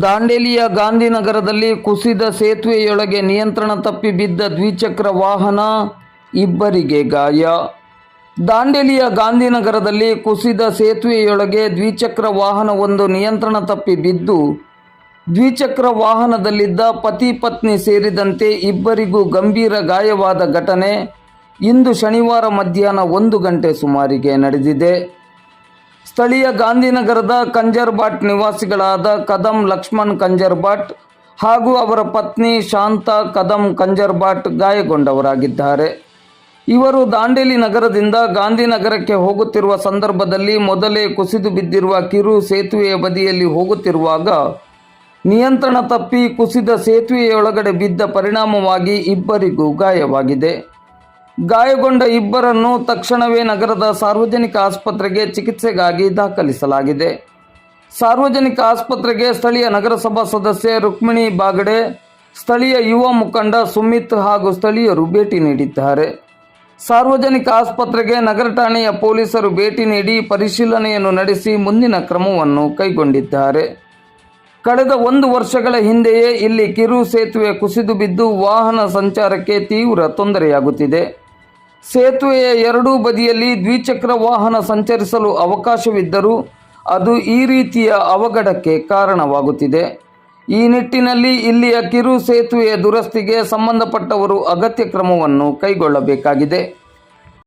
ದಾಂಡೇಲಿಯ ಗಾಂಧಿನಗರದಲ್ಲಿ ಕುಸಿದ ಸೇತುವೆಯೊಳಗೆ ನಿಯಂತ್ರಣ ತಪ್ಪಿ ಬಿದ್ದ ದ್ವಿಚಕ್ರ ವಾಹನ ಇಬ್ಬರಿಗೆ ಗಾಯ. ದಾಂಡೇಲಿಯ ಗಾಂಧಿನಗರದಲ್ಲಿ ಕುಸಿದ ಸೇತುವೆಯೊಳಗೆ ದ್ವಿಚಕ್ರ ವಾಹನವೊಂದು ನಿಯಂತ್ರಣ ತಪ್ಪಿ ಬಿದ್ದು, ದ್ವಿಚಕ್ರ ವಾಹನದಲ್ಲಿದ್ದ ಪತಿ ಪತ್ನಿ ಸೇರಿದಂತೆ ಇಬ್ಬರಿಗೂ ಗಂಭೀರ ಗಾಯವಾದ ಘಟನೆ ಇಂದು ಶನಿವಾರ ಮಧ್ಯಾಹ್ನ ಒಂದು ಗಂಟೆ ಸುಮಾರಿಗೆ ನಡೆದಿದೆ. ಸ್ಥಳೀಯ ಗಾಂಧಿನಗರದ ಕಂಜರ್ಬಾಟ್ ನಿವಾಸಿಗಳಾದ ಕದಂ ಲಕ್ಷ್ಮಣ್ ಕಂಜರ್ಬಾಟ್ ಹಾಗೂ ಅವರ ಪತ್ನಿ ಶಾಂತ ಕದಂ ಕಂಜರ್ಬಾಟ್ ಗಾಯಗೊಂಡವರಾಗಿದ್ದಾರೆ. ಇವರು ದಾಂಡೇಲಿ ನಗರದಿಂದ ಗಾಂಧಿನಗರಕ್ಕೆ ಹೋಗುತ್ತಿರುವ ಸಂದರ್ಭದಲ್ಲಿ ಮೊದಲೇ ಕುಸಿದು ಬಿದ್ದಿರುವ ಕಿರು ಸೇತುವೆಯ ಬದಿಯಲ್ಲಿ ಹೋಗುತ್ತಿರುವಾಗ ನಿಯಂತ್ರಣ ತಪ್ಪಿ ಕುಸಿದ ಸೇತುವೆಯೊಳಗಡೆ ಬಿದ್ದ ಪರಿಣಾಮವಾಗಿ ಇಬ್ಬರಿಗೂ ಗಾಯವಾಗಿದೆ. ಗಾಯಗೊಂಡ ಇಬ್ಬರನ್ನು ತಕ್ಷಣವೇ ನಗರದ ಸಾರ್ವಜನಿಕ ಆಸ್ಪತ್ರೆಗೆ ಚಿಕಿತ್ಸೆಗಾಗಿ ದಾಖಲಿಸಲಾಗಿದೆ. ಸಾರ್ವಜನಿಕ ಆಸ್ಪತ್ರೆಗೆ ಸ್ಥಳೀಯ ನಗರಸಭಾ ಸದಸ್ಯೆ ರುಕ್ಮಿಣಿ ಬಾಗಡೆ, ಸ್ಥಳೀಯ ಯುವ ಮುಖಂಡ ಸುಮಿತ್ ಹಾಗೂ ಸ್ಥಳೀಯರು ಭೇಟಿ ನೀಡಿದ್ದಾರೆ. ಸಾರ್ವಜನಿಕ ಆಸ್ಪತ್ರೆಗೆ ನಗರ ಠಾಣೆಯ ಪೊಲೀಸರು ಭೇಟಿ ನೀಡಿ ಪರಿಶೀಲನೆಯನ್ನು ನಡೆಸಿ ಮುಂದಿನ ಕ್ರಮವನ್ನು ಕೈಗೊಂಡಿದ್ದಾರೆ. ಕಳೆದ ಒಂದು ವರ್ಷಗಳ ಹಿಂದೆಯೇ ಇಲ್ಲಿ ಕಿರು ಸೇತುವೆ ಕುಸಿದು ಬಿದ್ದು ವಾಹನ ಸಂಚಾರಕ್ಕೆ ತೀವ್ರ ತೊಂದರೆಯಾಗುತ್ತಿದೆ. ಸೇತುವೆಯ ಎರಡೂ ಬದಿಯಲ್ಲಿ ದ್ವಿಚಕ್ರ ವಾಹನ ಸಂಚರಿಸಲು ಅವಕಾಶವಿದ್ದರೂ ಅದು ಈ ರೀತಿಯ ಅವಘಡಕ್ಕೆ ಕಾರಣವಾಗುತ್ತಿದೆ. ಈ ನಿಟ್ಟಿನಲ್ಲಿ ಇಲ್ಲಿಯ ಕಿರು ಸೇತುವೆಯ ದುರಸ್ತಿಗೆ ಸಂಬಂಧಪಟ್ಟವರು ಅಗತ್ಯ ಕ್ರಮವನ್ನು ಕೈಗೊಳ್ಳಬೇಕಾಗಿದೆ.